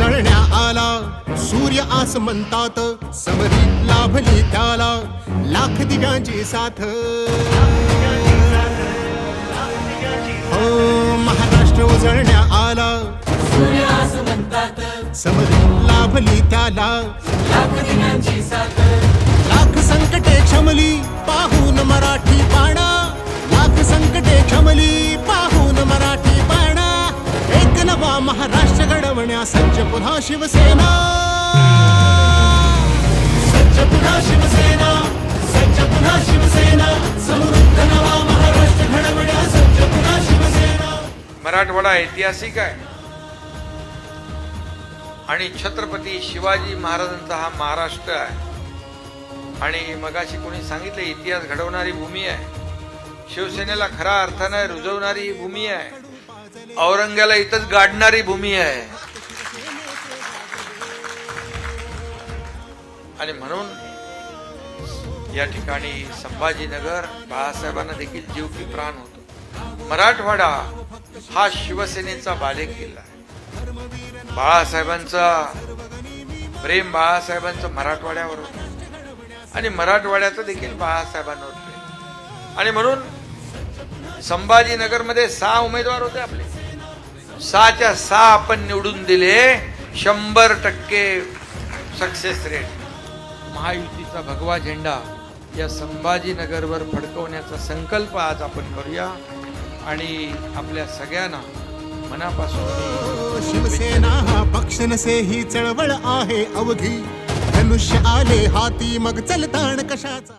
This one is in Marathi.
आला. सूर्य आसमंतात समरी लाभली त्याला. लाख दिव्यांची साथ. हो महाराष्ट्र उजळण्या आला. सूर्य असं म्हणतात समरी लाभली त्याला. लाख दिव्यांची साथ. महाराष्ट्र घडवण्या सज्ज पुन्हा शिवसेना. सज्ज पुन्हा शिवसेना सज्ज पुन्हा शिवसेना समृद्ध नवा महाराष्ट्र घडवण्या सज्ज पुन्हा शिवसेना. मराठवाडा ऐतिहासिक आहे. आणि छत्रपती शिवाजी महाराजांचा हा महाराष्ट्र आहे. आणि मगाशी कोणी सांगितलं इतिहास घडवणारी भूमी आहे. शिवसेनेला खऱ्या अर्थानं रुजवणारी ही भूमी आहे. औरंग्याला इथंच गाडणारी भूमी आहे. आणि म्हणून या ठिकाणी संभाजीनगर बाळासाहेबांना देखील जीव की प्राण होतो. मराठवाडा हा शिवसेनेचा बालेकिल्ला आहे. बाळासाहेबांचा प्रेम बाळासाहेबांचं मराठवाड्यावर होतं. आणि मराठवाड्याचं देखील बाळासाहेबांवर प्रेम. आणि म्हणून संभाजीनगरमध्ये सहा उमेदवार होते आपले. सहाच्या सहा आपण निवडून दिले. शंभर टक्के सक्सेस रेट महायुतीचा भगवा झेंडा या संभाजीनगरवर फडकवण्याचा संकल्प आज आपण करूया. आणि आपल्या सगळ्यांना मनापासून शिवसेना हा पक्ष नसे ही चळवळ आहे अवघी. धनुष्य आले हाती मग चलताण कशाचा?